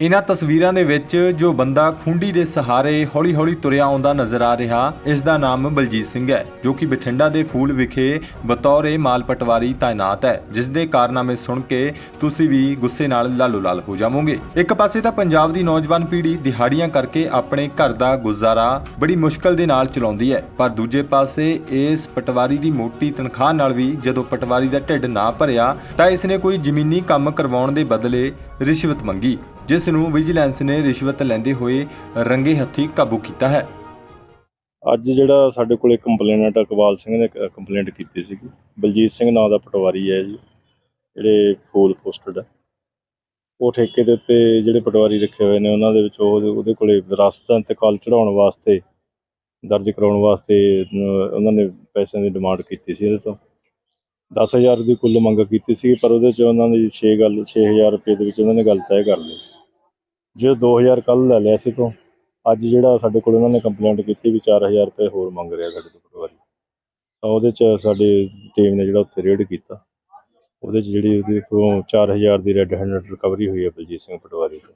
ਇਹਨਾਂ ਤਸਵੀਰਾਂ ਦੇ ਵਿੱਚ ਜੋ ਬੰਦਾ ਖੁੰਡੀ ਦੇ ਸਹਾਰੇ ਹੌਲੀ-ਹੌਲੀ ਤੁਰਿਆ ਆਉਂਦਾ ਨਜ਼ਰ ਆ ਰਿਹਾ, ਇਸ ਦਾ ਨਾਮ ਬਲਜੀਤ ਸਿੰਘ ਹੈ, ਜੋ ਕਿ ਬਠਿੰਡਾ ਦੇ ਫੂਲ ਵਿਖੇ ਬਤੌਰੇ ਮਾਲ ਪਟਵਾਰੀ ਤਾਇਨਾਤ ਹੈ, ਜਿਸ ਦੇ ਕਾਰਨਾਮੇ ਸੁਣ ਕੇ ਤੁਸੀਂ ਵੀ ਗੁੱਸੇ ਨਾਲ ਲਾਲੋ ਲਾਲ ਹੋ ਜਾਵੋਗੇ। ਇੱਕ ਪਾਸੇ ਤਾਂ ਪੰਜਾਬ ਦੀ ਨੌਜਵਾਨ ਪੀੜ੍ਹੀ ਦਿਹਾੜੀਆਂ ਕਰਕੇ ਆਪਣੇ ਘਰ ਦਾ ਗੁਜ਼ਾਰਾ ਬੜੀ ਮੁਸ਼ਕਲ ਦੇ ਨਾਲ ਚਲਾਉਂਦੀ ਹੈ, ਪਰ ਦੂਜੇ ਪਾਸੇ ਇਸ ਪਟਵਾਰੀ ਦੀ ਮੋਟੀ ਤਨਖਾਹ ਨਾਲ ਵੀ ਜਦੋਂ ਪਟਵਾਰੀ ਦਾ ਢਿੱਡ ਨਾ ਭਰਿਆ, ਤਾਂ ਇਸ ਨੇ ਕੋਈ ਜ਼ਮੀਨੀ ਕੰਮ ਕਰਵਾਉਣ ਦੇ ਬਦਲੇ ਰਿਸ਼ਵਤ ਮੰਗੀ। ਜਿਸ ਨੂੰ ਵਿਜੀਲੈਂਸ ਨੇ ਰਿਸ਼ਵਤ ਲੈਂਦੇ ਹੋਏ ਰੰਗੇ ਹੱਥੀ ਕਾਬੂ ਕੀਤਾ ਹੈ। ਅੱਜ ਜਿਹੜਾ ਸਾਡੇ ਕੋਲੇ ਕੰਪਲੇਨਟ ਇਕਬਾਲ ਸਿੰਘ ਨੇ ਕੰਪਲੇਂਟ ਕੀਤੀ ਸੀਗੀ। ਬਲਜੀਤ ਸਿੰਘ ਨਾਂ ਦਾ ਪਟਵਾਰੀ ਹੈ ਜੀ, ਜਿਹੜੇ ਫੂਲ ਪੋਸਟਡ ਹੈ। ਉਹ ਠੇਕੇ ਦੇ ਉੱਤੇ ਜਿਹੜੇ ਪਟਵਾਰੀ ਰੱਖੇ ਹੋਏ ਨੇ, ਉਹਨਾਂ ਦੇ ਵਿੱਚ ਉਹ ਉਹਦੇ ਕੋਲੇ ਵਿਰਾਸਤ ਦਾ ਇੰਤਕਾਲ ਚੜਾਉਣ ਵਾਸਤੇ, ਦਰਜ ਕਰਾਉਣ ਵਾਸਤੇ ਉਹਨਾਂ ਨੇ ਪੈਸਿਆਂ ਦੀ ਡਿਮਾਂਡ ਕੀਤੀ ਸੀ ਇਹਦੇ ਤੋਂ। 10000 ਦੀ ਕੁੱਲ ਮੰਗ ਕੀਤੀ ਸੀ, ਪਰ ਉਹਦੇ ਚ ਉਹਨਾਂ ਦੀ 6 ਗੱਲ 6000 ਰੁਪਏ ਦੇ ਵਿੱਚ ਉਹਨਾਂ ਨੇ ਗੱਲ ਤੈਅ ਕਰ ਲਈ। ਜੇ 2000 ਕੱਲ ਲੈ ਲਿਆ ਸੀ ਤੋਂ ਅੱਜ ਜਿਹੜਾ ਸਾਡੇ ਕੋਲ ਉਹਨਾਂ ਨੇ ਕੰਪਲੇਂਟ ਕੀਤੀ ਵੀ 4000 ਰੁਪਏ ਹੋਰ ਮੰਗ ਰਿਹਾ ਸਾਡੇ ਤੋਂ ਪਟਵਾਰੀ ਤਾਂ ਉਹਦੇ ਚ ਸਾਡੀ ਟੀਮ ਨੇ ਜਿਹੜਾ ਉੱਥੇ ਰੇਡ ਕੀਤਾ। ਉਹਦੇ ਚ ਜਿਹੜੀ ਉਹਦੇ ਤੋਂ 4000 ਦੀ ਰੈੱਡ ਹੈਂਡਡ ਰਿਕਵਰੀ ਹੋਈ ਹੈ ਬਲਜੀਤ ਸਿੰਘ ਪਟਵਾਰੀ ਤੋਂ।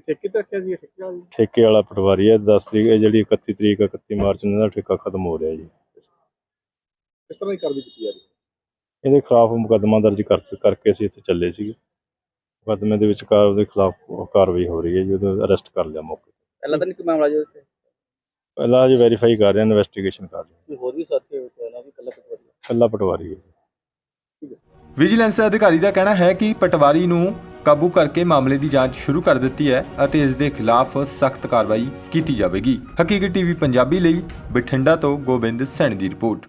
ਠੇਕੇ ਤੇ ਰੱਖਿਆ ਸੀ ਇਹ ਠੇਕੇ ਵਾਲੀ ਠੇਕੇ ਵਾਲਾ ਪਟਵਾਰੀ ਹੈ 10 ਤਰੀਕ ਇਹ ਜਿਹੜੀ 31 ਤਰੀਕ 31 ਮਾਰਚ ਨੂੰ ਇਹਦਾ ਠੇਕਾ ਖਤਮ ਹੋ ਰਿਹਾ ਜੀ। ਕਿਸ ਤਰ੍ਹਾਂ ਦੀ ਕਾਰਵਾਈ ਕੀਤੀ ਜਾ ਰਹੀ ਹੈ? ਇਹਦੇ ਖਿਲਾਫ ਮੁਕੱਦਮਾ ਦਰਜ ਕਰ ਕਰਕੇ ਅਸੀਂ ਇੱਥੇ ਚੱਲੇ ਸੀਗੇ। ਮੁਕੱਦਮੇ ਦੇ ਵਿੱਚ ਕਾਰ ਉਹਦੇ ਖਿਲਾਫ ਕਾਰਵਾਈ ਹੋ ਰਹੀ ਹੈ ਜੀ ਉਹਨੂੰ ਅਰੈਸਟ ਕਰ ਲਿਆ ਮੌਕੇ ਤੇ। ਪਹਿਲਾਂ ਤਾਂ ਨਹੀਂ ਕੋਈ ਮਾਮਲਾ ਜੋ ਉੱਥੇ? ਪਹਿਲਾਂ ਅਜੇ ਵੈਰੀਫਾਈ ਕਰ ਰਹੇ ਹਾਂ ਇਨਵੈਸਟੀਗੇਸ਼ਨ ਕਰ ਰਹੇ ਹਾਂ। ਕੋਈ ਹੋਰ ਵੀ ਸਾਥੀ ਹੋਏ ਨਾ ਵੀ ਕੱਲਾ ਪਟਵਾਰੀ ਇਕੱਲਾ ਪਟਵਾਰੀ ਹੈ ਜੀ। ਵਿਜੀਲੈਂਸ ਅਧਿਕਾਰੀ ਦਾ ਕਹਿਣਾ ਹੈ ਕਿ ਪਟਵਾਰੀ ਨੂੰ ਕਾਬੂ ਕਰਕੇ ਮਾਮਲੇ ਦੀ ਜਾਂਚ ਸ਼ੁਰੂ ਕਰ ਦਿੱਤੀ ਹੈ ਅਤੇ ਇਸ ਦੇ ਖਿਲਾਫ ਸਖਤ ਕਾਰਵਾਈ ਕੀਤੀ ਜਾਵੇਗੀ। ਹਕੀਕੀ ਟੀਵੀ ਪੰਜਾਬੀ ਲਈ ਬਠਿੰਡਾ ਤੋਂ ਗੋਬਿੰਦ ਸੈਣੀ ਦੀ ਰਿਪੋਰਟ।